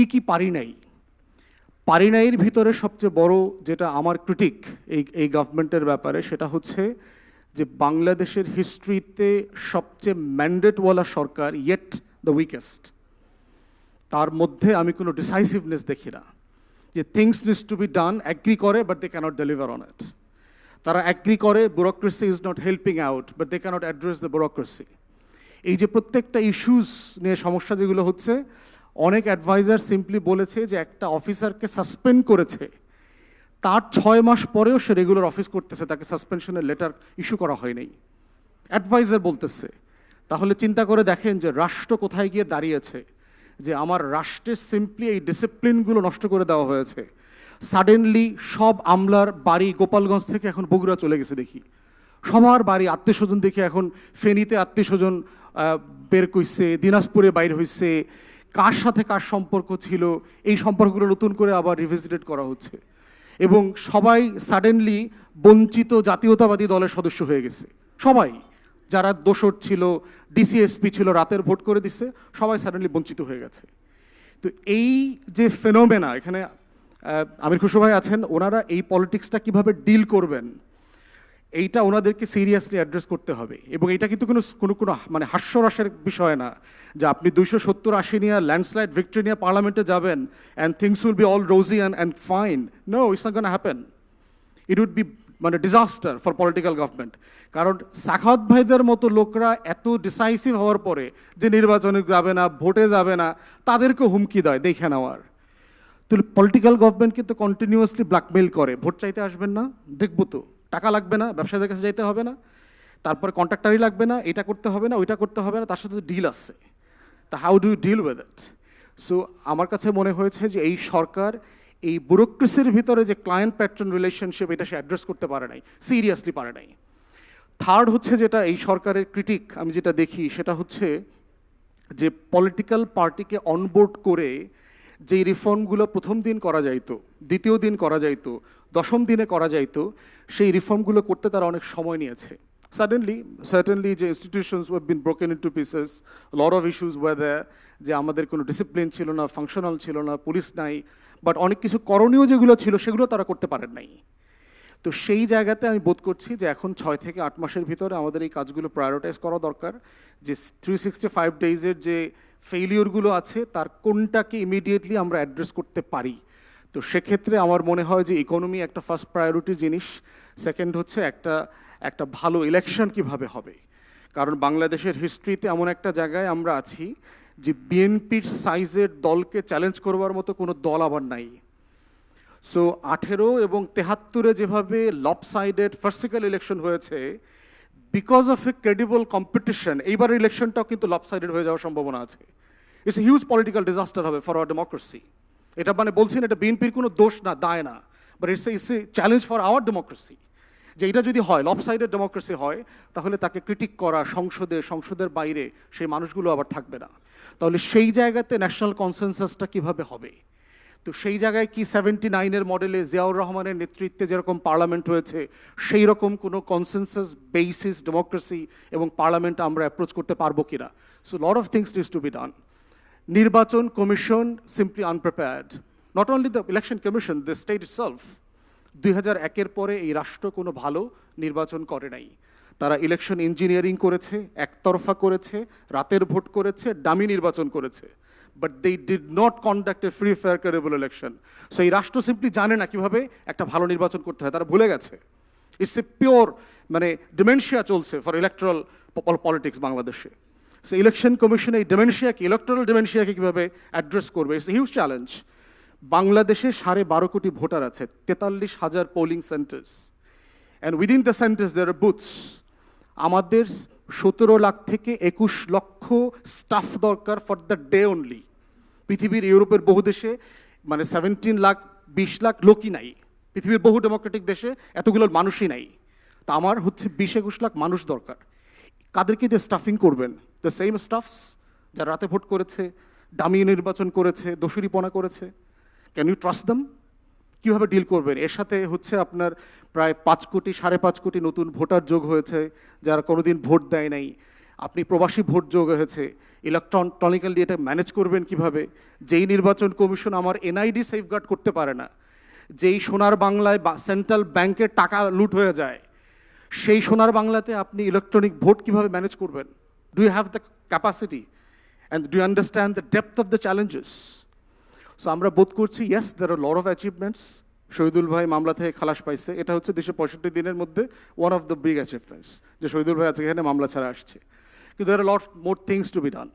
কি কি পারি নাই? পারি নাইয়ের ভিতরে সবচেয়ে বড় যেটা আমার ক্রিটিক এই এই গভর্নমেন্টের ব্যাপারে সেটা হচ্ছে যে বাংলাদেশের হিস্ট্রিতে সবচেয়ে ম্যান্ডেটওয়ালা সরকার ইয়েট দ্য উইকেস্ট তার মধ্যে আমি কোনো ডিসাইসিভনেস দেখি না। যে things needs to be done agree করে but they can't deliver on it তারা অ্যাগ্রি করে bureaucracy is not helping out but they can't address the bureaucracy এই যে প্রত্যেকটা ইস্যুস নিয়ে সমস্যা যেগুলো হচ্ছে অনেক অ্যাডভাইজার সিম্পলি বলেছে যে একটা অফিসারকে সাসপেন্ড করেছে। তার ছয় মাস পরেও সে রেগুলার অফিস করতেছে, তাকে সাসপেনশনের লেটার ইস্যু করা হয়নি অ্যাডভাইজার বলতেছে, তাহলে চিন্তা করে দেখেন যে রাষ্ট্র কোথায় গিয়ে দাঁড়িয়েছে, যে আমার রাষ্ট্রের সিম্পলি এই ডিসিপ্লিনগুলো নষ্ট করে দেওয়া হয়েছে। সাডেনলি সব আমলার বাড়ি গোপালগঞ্জ থেকে এখন বগুড়া চলে গেছে দেখি। সবার বাড়ি আত্মীয় স্বজন দেখে এখন ফেনীতে আত্মীয় স্বজন বের কইছে, দিনাজপুরে বাইর হইছে। কার সাথে কার সম্পর্ক ছিল, এই সম্পর্কগুলো নতুন করে আবার রিভিজিটেড করা হচ্ছে। এবং সবাই সাডেনলি বঞ্চিত জাতীয়তাবাদী দলের সদস্য হয়ে গেছে। সবাই, যারা দোসর ছিল ডিসিএসপি ছিল, রাতের ভোট করে দিচ্ছে সবাই সাডেনলি বঞ্চিত হয়ে গেছে। তো এই যে ফেনোমেনা এখানে আমির খুশু ভাই আছেন, ওনারা এই পলিটিক্সটা কীভাবে ডিল করবেন এইটা ওনাদেরকে সিরিয়াসলি অ্যাড্রেস করতে হবে। এবং এটা কিন্তু কোনো কোনো কোনো মানে হাস্যরসের বিষয় না যে আপনি দুইশো সত্তর আশি নিয়ে ল্যান্ডস্লাইড ভিক্টরি নিয়ে পার্লামেন্টে যাবেন and things will be all rosy and and fine no it's not gonna happen it would be মানে ডিজাস্টার ফর পলিটিক্যাল গভর্নমেন্ট কারণ সাখাত ভাইদের মতো লোকরা এত ডিসাইসিভ হওয়ার পরে যে নির্বাচনে যাবে না, ভোটে যাবে না তাদেরকে হুমকি দেয়, দেখে নেওয়ার তাহলে পলিটিক্যাল গভর্নমেন্ট কিন্তু কন্টিনিউয়াসলি ব্ল্যাকমেইল করে। ভোট চাইতে আসবেন না? দেখব তো। টাকা লাগবে না, ব্যবসায়ীদের কাছে যাইতে হবে না, তারপরে কন্ট্রাক্টারই লাগবে না, এটা করতে হবে না, ওইটা করতে হবে না, তার সাথে ডিল আছে। তা how do deal with it so আমার কাছে মনে হয়েছে যে এই সরকার এই ব্যুরোক্রেসির ভিতরে যে ক্লায়েন্ট প্যাট্রন রিলেশনশিপ এটা সে অ্যাড্রেস করতে পারে নাই সিরিয়াসলি পারে নাই। থার্ড হচ্ছে যেটা এই সরকারের ক্রিটিক আমি যেটা দেখি, সেটা হচ্ছে যে পলিটিক্যাল পার্টিকে অনবোর্ড করে যেই রিফর্মগুলো প্রথম দিন করা যাইতো, দ্বিতীয় দিন করা যাইতো, দশম দিনে করা যাইতো, সেই রিফর্মগুলো করতে তারা অনেক সময় নিয়েছে। সাডেনলি সার্টেনলি যে institutions have been broken into pieces lot of issues whether যে আমাদের কোনো ডিসিপ্লিন ছিল না ফাংশনাল ছিল না পুলিশ নাই বাট অনেক কিছু করণীয় যেগুলো ছিল, সেগুলো তারা করতে পারেন নাই। তো সেই জায়গাতে আমি বোধ করছি যে এখন ছয় থেকে আট মাসের ভিতরে আমাদের এই কাজগুলো প্রায়োরিটাইজ করা দরকার, যে থ্রি সিক্সটি ফাইভ ডেইজের যে ফেইলিওরগুলো আছে, তার কোনটাকে ইমিডিয়েটলি আমরা অ্যাড্রেস করতে পারি। তো সেক্ষেত্রে আমার মনে হয় যে ইকোনমি একটা ফার্স্ট প্রায়োরিটি জিনিস সেকেন্ড হচ্ছে একটা একটা ভালো ইলেকশন কীভাবে হবে। কারণ বাংলাদেশের হিস্ট্রিতে এমন একটা জায়গায় আমরা আছি, যে বিএনপির সাইজের দলকে চ্যালেঞ্জ করবার মতো কোনো দল আবার নাই। সো আঠেরো এবং তেহাত্তরে যেভাবে লপসাইডেড ফার্সিক্যাল ইলেকশন হয়েছে because of a credible competition এইবার ইলেকশনটাও কিন্তু লপসাইডেড হয়ে যাওয়ার সম্ভাবনা আছে। It's a huge political disaster হবে ফর আওয়ার ডেমোক্রেসি এটা মানে বলছেন এটা বিএনপির কোনো দোষ না, দায় না but it's it's a challenge for our democracy যে এটা যদি হয় লপসাইডেড ডেমোক্রেসি হয়, তাহলে তাকে ক্রিটিক করা, সংসদে, সংসদের বাইরে সেই মানুষগুলো আবার থাকবে না। তাহলে সেই জায়গাতে ন্যাশনাল কনসেনসাসটা কীভাবে হবে? তো সেই জায়গায় কি সেভেন্টি নাইনের মডেলে জিয়াউর রহমানের নেতৃত্বে যেরকম পার্লামেন্ট হয়েছে, সেই রকম কোনো কনসেনসাস বেসিস ডেমোক্রেসি এবং পার্লামেন্ট আমরা অ্যাপ্রোচ করতে পারব কিনা? So lot of things is to be done নির্বাচন commission simply unprepared not only the election commission the state itself দুই হাজার একের পরে এই রাষ্ট্র কোনো ভালো নির্বাচন করে নাই। তারা ইলেকশন ইঞ্জিনিয়ারিং করেছে, একতরফা করেছে, রাতের ভোট করেছে ডামি নির্বাচন করেছে। But they did not conduct a free fair credible election so এই রাষ্ট্র সিম্পলি জানে না কীভাবে একটা ভালো নির্বাচন করতে হয়, তারা ভুলে গেছে। ইটস এ পিওর মানে ডিমেনশিয়া চলছে ফর ইলেকট্রাল পলিটিক্স বাংলাদেশে। সো ইলেকশন কমিশন এই ডিমেনশিয়াকে ইলেকট্রাল ডিমেনশিয়াকে কীভাবে অ্যাড্রেস করবে? ইটস হিউজ চ্যালেঞ্জ বাংলাদেশে সাড়ে বারো কোটি ভোটার আছে, তেতাল্লিশ হাজার polling centres and within the centres their booths আমাদের সতেরো লাখ থেকে একুশ লক্ষ স্টাফ দরকার ফর দ্য ডে অনলি পৃথিবীর ইউরোপের বহু দেশে মানে সেভেন্টিন লাখ, বিশ লাখ লোকই নাই। পৃথিবীর বহু ডেমোক্রেটিক দেশে এতগুলো মানুষই নাই। তা আমার হচ্ছে বিশ একুশ লাখ মানুষ দরকার। কাদেরকে দিয়ে স্টাফিং করবেন? দ্য সেম স্টাফস যারা রাতে ভোট করেছে ডামি নির্বাচন করেছে, দোষুরিপনা করেছে ক্যান ইউ ট্রাস্ট দাম কীভাবে ডিল করবেন? এর সাথে হচ্ছে আপনার প্রায় পাঁচ কোটি, সাড়ে পাঁচ কোটি নতুন ভোটার যোগ হয়েছে, যারা কোনোদিন ভোট দেয় নাই। আপনি প্রবাসী ভোট যোগ হয়েছে ইলেকট্রনিক্যালি এটা ম্যানেজ করবেন কীভাবে? যেই নির্বাচন কমিশন আমার এনআইডি সেফগার্ড করতে পারে না, যেই সোনার বাংলায় বা সেন্ট্রাল ব্যাংকের টাকা লুট হয়ে যায়, সেই সোনার বাংলাতে আপনি ইলেকট্রনিক ভোট কীভাবে ম্যানেজ করবেন? Do you have the capacity and do understand the depth of the challenges so আমরা বোধ করছি yes there are lot of achievements Shahidul ভাই মামলা থেকে খালাস পাইছে। এটা হচ্ছে দুশো পঁয়ষট্টি দিনের মধ্যে one of the big achievements যে শহীদুল ভাই আজকে এখানে মামলা ছাড়া আসছে। there are a lot more things to be done.